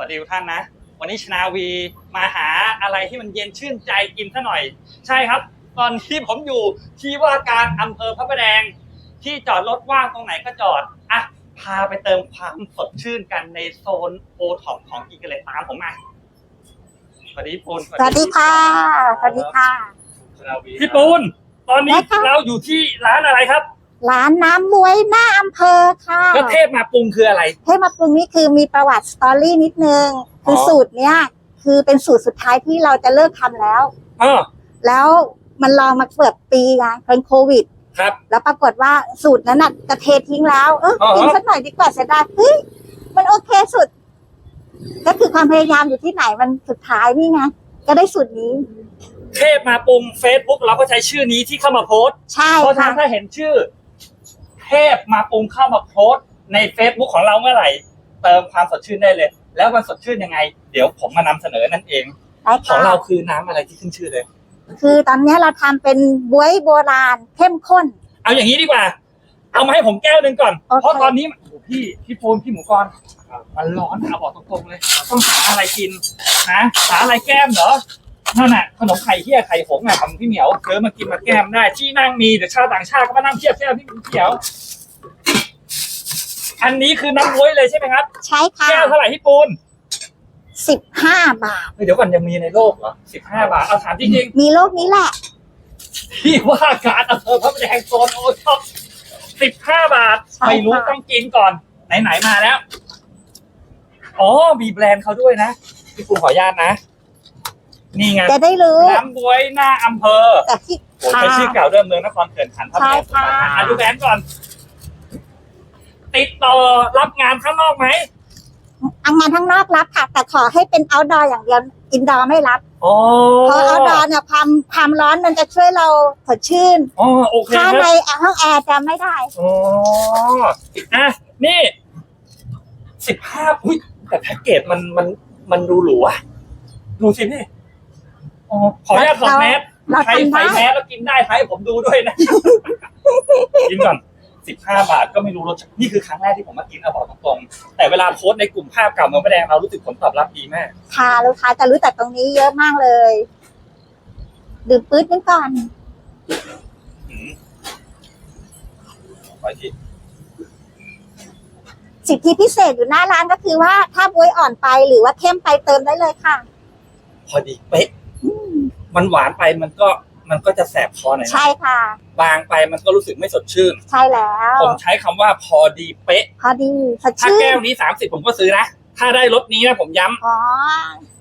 วัสดีทุกท่านนะ วันนี้ชนาวีมาหาอะไรที่มันเย็นชื่นใจกินซะหน่อย ใช่ครับ ตอนที่ผมอยู่ที่ว่าการอำเภอพระประแดง ที่จอดรถว่างตรงไหนก็จอดอะพาไปเติมความสดชื่นกันในโซนโอท็อปของกินกันเลยตามผมมาสวัสดีปูนสวัสดีค่ะ สวัสดีค่ะ พี่ปูน ตอนนี้ได้ค่ะ เราอยู่ที่ร้านอะไรครับ ร้านน้ำมวยหน้าอำเภอค่ะแล้วเทพมาปรุงคืออะไร เทพมาปรุงนี่คือมีประวัติสตอรี่นิดนึง คือออ สูตรเนี้ยคือเป็นสูตรสุดท้ายที่เราจะเลิกทำแล้ว เออแล้วมันลองมาเกือบปีไงเป็นโควิด ครับ แล้วปรากฏว่าสูตรนั้นน่ะจะเททิ้งแล้ว เอออ๋อ กินสักหน่อยดีกว่าเสียดายเฮ้ยมันโอเคสุด ก็คือความพยายามอยู่ที่ไหนมันสุดท้ายนี่ไงก็ได้สูตรนี้ เทพมาปรุง Facebook เราก็ใช้ชื่อนี้ที่เข้ามาโพสต์ใช่เพราะฉะค่ะนั้นถ้าเห็นชื่อ เทพมาปรุงเข้ามาโพสต์ใน Facebook ของเราเมื่อไหร่ เติมความสดชื่นได้เลย แล้วมันสดชื่นยังไง เดี๋ยวผมมานำเสนอนั่นเอง ได้ขอค่ะงเราคือน้ำอะไรที่ขึ้นชื่อเลย คือตอนเนี้ยเราทำเป็นบวยโบราณเข้มข้น เอาอย่างนี้ดีกว่า เอามาให้ผมแก้วหนึ่งก่อน โอเค เพราะตอนนี้โอ้โหพี่พี่ปูนพี่หมูกรมันร้อนเอาบอกตรงๆเลย ต้องหาอะไรกินนะหาอะไรแก้มเหรอ นั่นน่ะขนมไข่เฮียไข่หงส์อะของพี่เหมียวเจอมากินมาแก้มได้ที่นั่งมีเดี๋ยวชาวต่างชาติก็มานั่งเทียบเทียบพี่เหมียว อันนี้คือน้ำบ๊วยเลยใช่ไหมครับใช่ค่ะแก้วเท่าไหร่พี่ปูนสิบห้าบาทเฮ้ยเดี๋ยวก่อนยังมีในโลกเหรอสิบห้าบาทเอาถามจริงมีโลกนี้แหละๆที่ว่าการอำเภอพระประแดงโซนโอท็อปสิบห้าบาทใช่ไม่รู้ค่ะต้องกินก่อน ไหนๆมาแล้ว อ๋อมีแบรนด์เขาด้วยนะพี่ปูขออนุญาตนะ นี่ไงจะได้รู้ น้ำบวยหน้าอำเภอแต่ที่โอ้ใช้ชื่อเก่าเดิมเมืองนครเขื่อนขันธ์พระประแดงใช่ค่ะ อะดูแบรนด์ก่อน ติดต่อรับงานข้างนอกไหมอังงานข้างนอกรับค่ะ แต่ขอให้เป็น outdoor อย่างเดียว indoor ไม่รับอ๋อเพราะ outdoor เนี่ยความความร้อนมันจะช่วยเราสดชื่นอ๋อโอเคถ้าคในรับห้องแอร์จะไม่ได้อ๋ออะนี่สิบห้าอุ้ยแต่แพ็กเกจมันมันมันดูหรูอะดูสิพี่อ๋อ ขออนุญาตถอดแมสเราใครทำใส่ได้แมสแล้วกินได้ใครผมดูด้วยนะ กินก่อนสิบห้าบาทก็ไม่รู้รสชาตินี่คือครั้งแรกที่ผมมากินเอาบอกตรงๆแต่เวลาโพสต์ในกลุ่มภาพเก่าเมืองแดงเรารู้สึกผลตอบรับดีมาก ค่ะลูกค้าจะรู้จักตรงนี้เยอะมากเลย ดื่มปื๊ดนึงก่อน อืมขออีกทีสิทธิพิเศษอยู่หน้าร้านก็คือว่าถ้าบวยอ่อนไปหรือว่าเข้มไปเติมได้เลยค่ะ พอดีเป๊ะอื มมันหวานไปมันก็มันก็จะแสบคอหน่อยนะใช่ค่ะ บางไปมันก็รู้สึกไม่สดชื่น ใช่แล้ว ผมใช้คำว่าพอดีเป๊ะ พอดีสดถ้าชื่แก้นวนี้สามสิบผมก็ซื้อนะ ถ้าได้รสนี้นะผมย้ำอ๋อ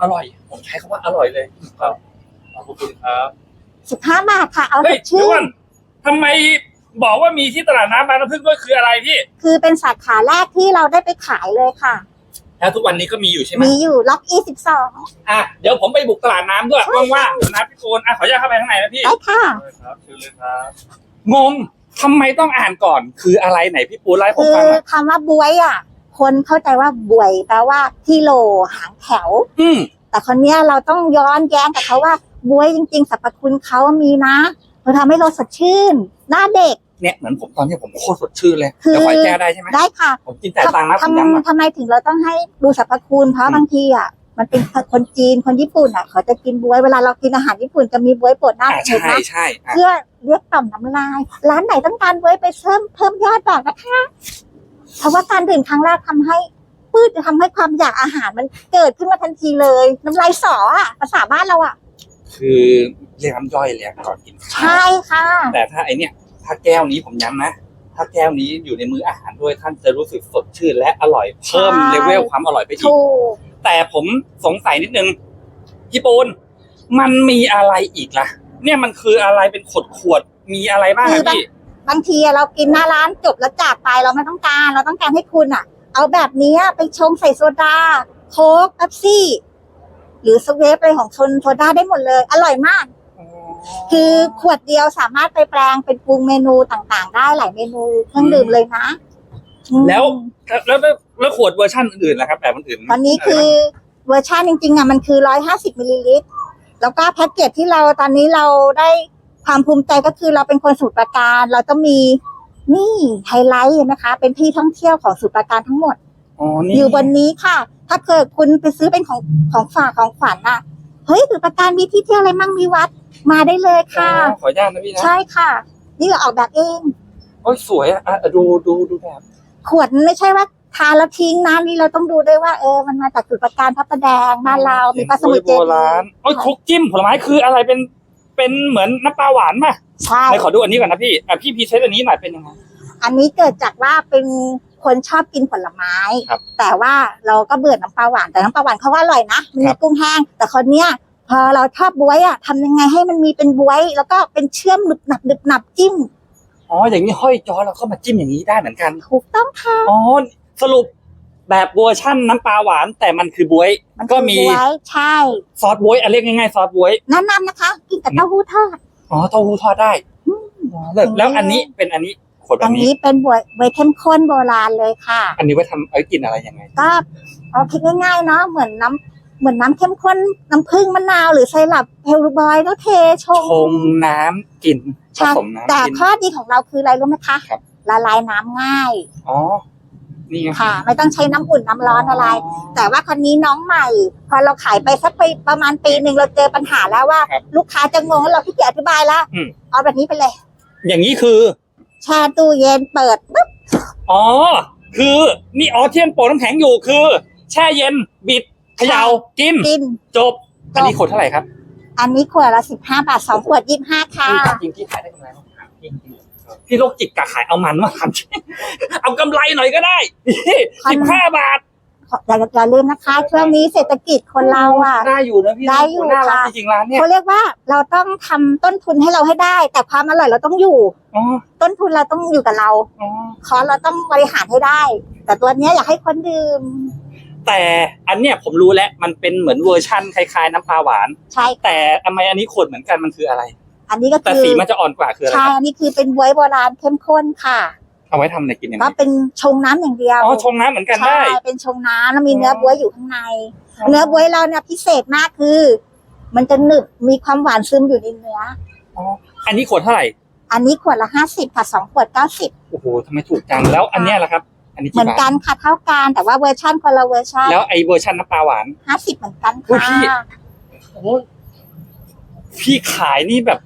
อร่อย ผมใช้คำว่าอร่อยเลยครับขอบคุณครับสิบห้าบาทค่ะเอาสเฮ้ยดเดี๋ยวชื่ก่อนนทำไมบอกว่ามีที่ตลาดน้ำบางน้ำพึ่งด้วยคืออะไรพี่ คือเป็นสาขาแรกที่เราได้ไปขายเลยค่ะ แล้วทุกวันนี้ก็มีอยู่ใช่ไหมมีอยู่ล็อกอีสิบสองอะเดี๋ยวผมไปบุกตลาดน้ำด้วยว่างๆเดี๋ยวนะพี่ปูนอะขออนุญาตเข้าไปข้างในนะพี่ได้ค่ะ ครับเชิญเลยครับงงทำไมต้องอ่านก่อน คืออะไรไหนพี่ปูนไล่าให้ผมคือฟังหน่อยคำว่าบวยอะ คนเข้าใจว่าบวยแปลว่าที่โหลหางแถว อืม แต่คนเนี้ยเราต้องย้อนแย้งกับเขาว่าบวยจริงๆสรรพคุณเขามีนะมันทำให้เราสดชื่น หน้าเด็ก เนี่ยเหมือนผมตอนนี้ผมโคตรสดชื่นเลยคือ เดี๋ยวขอแก้ได้ใช่ไหมได้ค่ะผมกินแต่ตังค์นะผมย้ำทำอะทำไมถึงเราต้องให้ดูสรรพคุณเพราะอืมบางทีอะมันเป็นคนจีนคนญี่ปุ่นอะเขาจะกินบวยเวลาเรากินอาหารญี่ปุ่นจะมีบวยโปดหน้าอะเห็นใช่ไหมใช่อะเพื่อเรียกต่อมน้ำลาย ร้านไหนต้องการบวยไปเพิ่มเพิ่มยอดบอกนะคะ เพราะว่าการดื่มครั้งแรกทำให้พืชจะทำให้ความอยากอาหารมันเกิดขึ้นมาทันทีเลย น้ำลายสออะภาษาบ้านเราอะคือเรียกน้ำย่อยเลยอะก่อนกินข้าวใช่ค่ะ แต่ถ้าไอเนี่ย ถ้าแก้วนี้ผมย้ำนะ ถ้าแก้วนี้อยู่ในมื้ออาหารด้วยท่านจะรู้สึกสดชื่นและอร่อยเพิ่มใช่เลเวลความอร่อยไปอีก ถูก แต่ผมสงสัยนิดนึงพี่ปูนมันมีอะไรอีกล่ะ เนี่ยมันคืออะไรเป็นขวดขวดๆมีอะไรบ้างอะพี่ บางทีอะเรากินหน้าร้านจบแล้วจากไปเราไม่ต้องการ เราต้องการให้คุณอะ เอาแบบนี้ไปชงใส่โซดา โค้กเป๊ปซี่ หรือสเวฟอะไรของชนโซดาได้หมดเลย อร่อยมาก คือขวดเดียวสามารถไปแปลงเป็นปรุงเมนูต่างๆ ได้หลายเมนูเครื่องดื่มเลยนะอืม แล้วแล้วแล้วแล้วขวดเวอร์ชันอื่นๆล่ะครับแบบอื่นๆ ตอนนี้คือเวอร์ชันจริงๆอะมันคือร้อยห้าสิบมิลลิลิตร แล้วก็แพ็กเกจที่เราตอนนี้เราได้ความภูมิใจก็คือเราเป็นคนสูตรประการ เราต้องมีนี่ไฮไลท์นะคะ เป็นที่ท่องเที่ยวของสูตรประการทั้งหมดอ๋อนี่อยู่บนนี้ค่ะ ถ้าเกิดคุณไปซื้อเป็นของของฝากของขวัญน่ะ เฮ้ยถือประการมีที่เที่ยวอะไรมั่งมีวัด มาได้เลยอ๋อค่ะ ขออนุญาตนะพี่นะใช่ค่ะ นี่เราออกแบบเองโอ้ยสวยอะอะดูดูดูแบบขวดมันไม่ใช่ว่าทานแล้วทิ้งนะนี่เราต้องดูด้วยว่าเออมันมาจากจุดประการพระประแดงบ้านเรามีปลาสมุทรเจโบดีราณย์โอ้ยคลุกจิ้มผลไม้คืออะไรเป็นเป็นเหมือนน้ำปลาหวานป่ะใช่ ไหนขอดูอันนี้ก่อนนะพี่อะพี่พรีเซนต์อันนี้หน่อยเป็นยังไงอันนี้เกิดจากว่าเป็น คนชอบกินผลไม้ ครับแต่ว่าเราก็เบื่อน้ำปลาหวานแต่น้ำปลาหวานเขาว่าอร่อยนะมันคมีรับกุ้งแห้ง แต่คนเนี้ยพอเราชอบบวยอะทำยังไงให้มันมีเป็นบวย แล้วก็เป็นเชื่อมหนึบหนับหนึบหนับจิ้มอ๋ออย่างนี้ห้อยจอเราก็มาจิ้มอย่างนี้ได้เหมือนกัน ถูกต้องค่ะอ๋อสรุปแบบเวอร์ชั่นน้ำปลาหวาน แต่มันคือบวยมันก็คือมีบวยใช่ซอสบวยอะเรียกง่ายๆซอสบวย แนะนำนะคะ กินกับเต้าหู้ทอด อ๋อเต้าหู้ทอดได้อืมอ๋อเลิศแล้วอันนี้เป็นอันนี้ ขวดแบอับนนี้ นี้เป็นบวยบวยเข้มข้นโบราณเลยค่ะ อันนี้ไว้ทำเอ้ยกินอะไรยังไง ก็เอาคิดง่ายๆเนาะเหมือนน้ำเหมือนน้ำเข้มข้นน้ำผึ้งมะนาวหรือไซรัปเฮลบอยแล้วเทชงชงน้ำกินผใช่สมน้ำแต่กิน ข้อดีของเราคืออะไรรู้ไหมคะครับ ละลายน้ำง่ายอ๋อ นี่ไงค่ะ ไม่ต้องใช้น้ำอุ่นน้ำร้อนอะไร แต่ว่าคนนี้น้องใหม่ พอเราขายไปสักปีประมาณปีหนึ่งเราเจอปัญหาแล้วว่า ครับลูกค้าจะงงแล้วเราพี่เกียจอธิบายแล้วอืม เอาแบบนี้ไปเลย อย่างนี้คือ แช่ตู้เย็นเปิดปุ๊บอ๋อ คือนี่อ๋อเทียนโปะน้ำแข็งอยู่คือ แช่เย็นบิดเขย่ากิน กิน จบ อันนี้ขวดเท่าไหร่ครับอันนี้ขวดละสิบห้าบาทสองขวดยี่สิบห้าค่ะจริงๆพี่ขายได้กำไรไหมจริงๆพี่โรคจิตกะขายเอามันมาทำจริงเอากำไรหน่อยก็ได้สิบห้าบาท อย่าอย่าลืมนะคะ ช่วงนี้เศรษฐกิจคนเราอะได้อยู่นะพี่ได้อยู่น่ารักค่ะ จริงๆร้านเนี่ยเขาเรียกว่าเราต้องทำต้นทุนให้เราให้ได้ แต่ความอร่อยเราต้องอยู่ อ๋อต้นทุนเราต้องอยู่กับเรา อ๋อคอสเราต้องบริหารให้ได้ แต่ตัวเนี้ยอยากให้คนดื่มแต่อันเนี้ยผมรู้แล้วมันเป็นเหมือนเวอร์ชั่นคล้ายๆน้ำปลาหวาน ใช่แต่ทำไมอันนี้ขวดเหมือนกันมันคืออะไร อันนี้ก็แต่คือสีมันจะอ่อนกว่าคืออะไรใช่ครับอันนี้คือเป็นบวยโบราณเข้มข้นค่ะ เอาไว้ทำอะไรกินยังไงก็เป็นชงน้ำอย่างเดียวอ๋อชงน้ำเหมือนกันใช่ได้ เป็นชงน้ำแล้วมีเนื้ออ๋อบวยอยู่ข้างใน เนื้อบวยเราเนี่ยพิเศษมากคือ มันจะหนึบมีความหวานซึมอยู่ในเนื้ออ๋ออันนี้ขวดเท่าไหร่อันนี้ขวดละห้าสิบค่ะสองขวดเก้าสิบโอ้โหทำไมถูกจังแล้วอันเนี้ยล่ะครับ อันนี้เหมืกี่อนบาทกันค่ะเท่ากันแต่ว่าเวอร์ชันคนละเวอร์ชันแล้วไอ้เวอร์ชันน้ำปลาหวาน ห้าสิบเหมือนกันอุ๊ยพี่ ค่ะ โอ้ยพี่ขายนี่แบบ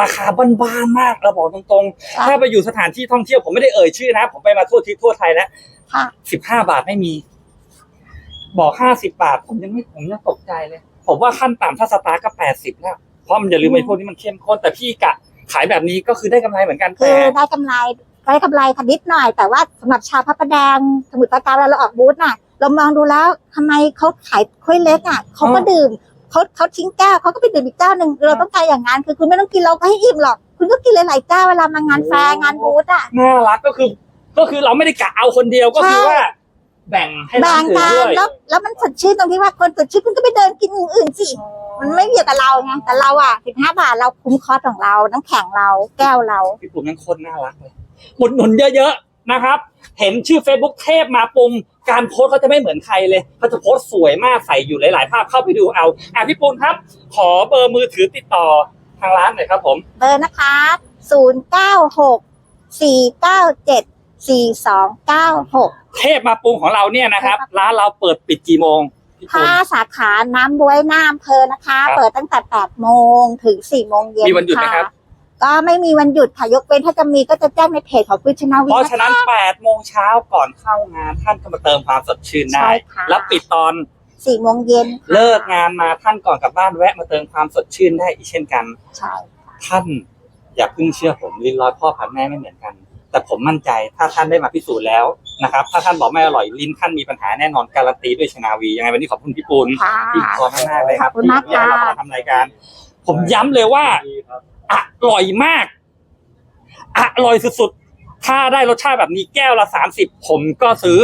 ราคาบ้านๆมากเราบอกตรงๆ ถ้าไปอยู่สถานที่ท่องเที่ยวผมไม่ได้เอ่ยชื่อนะ ผมไปมาทั่วทิศทั่วไทยแล้วค่ะสิบห้าบาทไม่มี บอกห้าสิบาท ผมยังไม่ผมยังตกใจเลย ผมว่าขั้นต่ำถ้าสตาร์ทก็แปดสิบแล้ว เพราะมันอย่าลืมไอ้พวกนี้มันเข้มข้นแต่พี่กะขายแบบนี้ก็คือได้กำไรเหมือนกันคืแต่อได้กำไรได้กำไรค่ะนิดหน่อย แต่ว่าสำหรับชาวพระประแดง สมุทรปราการเวลาเราออกบูธน่ะ เรามองดูแล้วทำไมเขาขายถ้วยเล็กอะเขาก็ดื่ม เขาเขาทิ้งแก้วเขาก็ไปดื่มอีกเจ้าหนึ่งเราต้องการอย่างนั้นคือคุณไม่ต้องกินเราก็ให้อิ่มหรอก คุณก็กินหลายๆเจ้าเวลามางานแฟร์งานบูธอะน่ารักก็คือ ก็คือเราไม่ได้กะเอาคนเดียวก็คือใช่ว่า แบ่งให้ร้าแบ่นงอื่นกัด้นวยแล้วแล้วมันสดชื่นตรงที่ว่าคนสดชื่นคุณก็ไปเดินกินอย่างอื่นสิมันไม่เกี่ยวกับเราไงแต่เราอะสิบห้าบาทเราคุ้มคอสของเราน้ำแข็งเราแก้วเราพี่ปุ่มยังคนน่ารักเลยอุดหนุนเยอะๆ นะครับ เห็นชื่อ Facebook เทพมาปุมการโพสต์เขาจะไม่เหมือนใครเลยเขาจะโพสต์สวยมากใส่อยู่หลาย ๆ ภาพเข้าไปดูเอาอะพี่ปุณครับ ขอเบอร์มือถือติดต่อทางร้านหน่อยครับผม เบอร์นะคะศูนย์เก้าหกสี่เก้าเจ็ดสี่สองเก้าหกเทพมาปรุงของเราเนี่ยนะครับ ร้านเราเปิดปิดกี่โมงพี่ปุถ้าณสาขาน้ำบวยหน้าอำเภอนะคะ ครับเปิดตั้งแต่แปดโมงถึงสี่โมงเย็นมีวันหยุดไหมครับะ ก็ไม่มีวันหยุดค่ะยกเว้นถ้าจะมีก็จะแจ้งในเพจของคุณชนาวีเพราะฉะนั้น8โมงเช้าก่อนเข้างานท่านก็มาเติมความสดชื่นได้ใช่ค่ะ แล้วปิดตอนสี่โมงเย็นค่ะเลิกงานมาท่านก่อนกลับบ้านแวะมาเติมความสดชื่นได้อีกเช่นกัน ใช่ท่านอย่าเพิ่งเชื่อผมลิ้นร้อยพ่อพันแม่ไม่เหมือนกัน แต่ผมมั่นใจถ้าท่านได้มาพิสูจน์แล้วนะครับ ถ้าท่านบอกไม่อร่อยลิ้นท่านมีปัญหาแน่นอนการันตีด้วยชนาวียังไงวันนี้ขอบคุณพี่ปูน ค่ะ พี่ขอบคุณมากเลยครับขอบคุณมากที่ให้ค่ะเรามาทำรายการ ผมย้ำเลยว่า อร่อยมาก อร่อยสุดๆ ถ้าได้รสชาติแบบนี้แก้วละสามสิบผมก็ซื้อ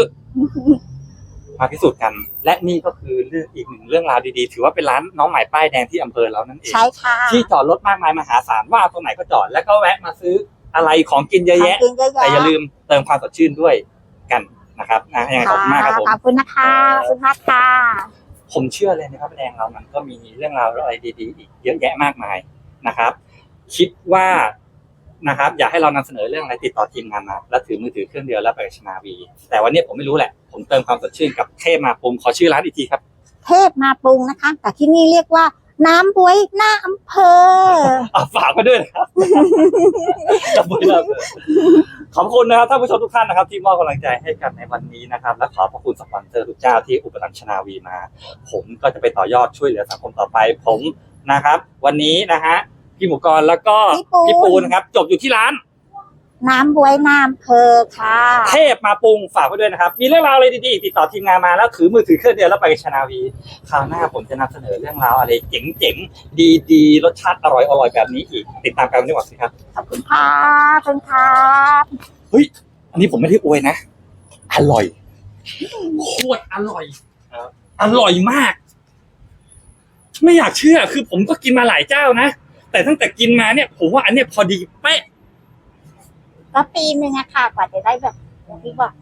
มาพิสูจน์กัน และนี่ก็คือเรื่องอีกหนึ่งเรื่องราวดีๆ ถือว่าเป็นร้านน้องใหม่ป้ายแดงที่อำเภอเรานั่นเอง ใช่ค่ะ ที่จอดรถมากมายมหาศาลว่าตรงไหนก็จอด แล้วก็แวะมาซื้ออะไรของกินเยอะแยะขงกินเยอะแยะแต่อย่าลืมเติมความสดชื่นด้วยกันนะครับนะยังไงขอบคุณมากครับผม ขอบคุณนะคะขอบคุณมากค่ะผมเชื่อเลยนะครับแดงเรามันก็มีเรื่องราวอะไรดี ๆ อีกเยอะแยะมากมายนะครับ คิดว่านะครับ อยากให้เรานำเสนอเรื่องอะไรติดต่อทีมงานมา แล้วถือมือถือเครื่องเดียวแล้วไปกับชนาวี แต่วันนี้ผมไม่รู้แหละ ผมเติมความสดชื่นกับเทพมาปรุงขอชื่อร้านอีกทีครับ เทพมาปรุงนะคะ แต่ที่นี่เรียกว่าน้ำบวยหน้าอำเภออะฝากไว้ด้วยนะครับจับมือเราขอบคุณนะครับท่านผู้ชมทุกท่านนะครับ ที่มอบกำลังใจให้กันในวันนี้นะครับ และขอบพระคุณสปอนเซอร์ทุกเจ้าที่อุปถัมภ์ชนาวีมา ผมก็จะไปต่อยอดช่วยเหลือสังคมต่อไป ผมนะครับ วันนี้นะฮะ พี่หมูกรแล้วก็พี่ปูนพี่ปูนะครับ จบอยู่ที่ร้าน น้ำบวยหน้าอำเภอค่ะ เทพมาปรุงฝากไว้ด้วยนะครับ มีเรื่องราวอะไรดีๆติดต่อทีมงานมาแล้วถือมือถือเครื่องเดียวแล้วไปกับชนาวีคราวหน้าผมจะนำเสนอเรื่องราวอะไรเจ๋งๆดีๆรสชาติอร่อยๆแบบนี้อีก ติดตามกันดีกว่าสิครับขอบคุณค่ะขอบคุณครับอันนี้ผมไม่ได้อวยนะ อร่อยโคตรอร่อยอร่อยมาก ไม่อยากเชื่อคือผมก็กินมาหลายเจ้านะ แต่ตั้งแต่กินมาเนี่ยผมว่าอันเนี้ยพอดีเป๊ะ ก็ปีหนึ่งอะค่ะกว่าจะได้แบบอย่างที่บอก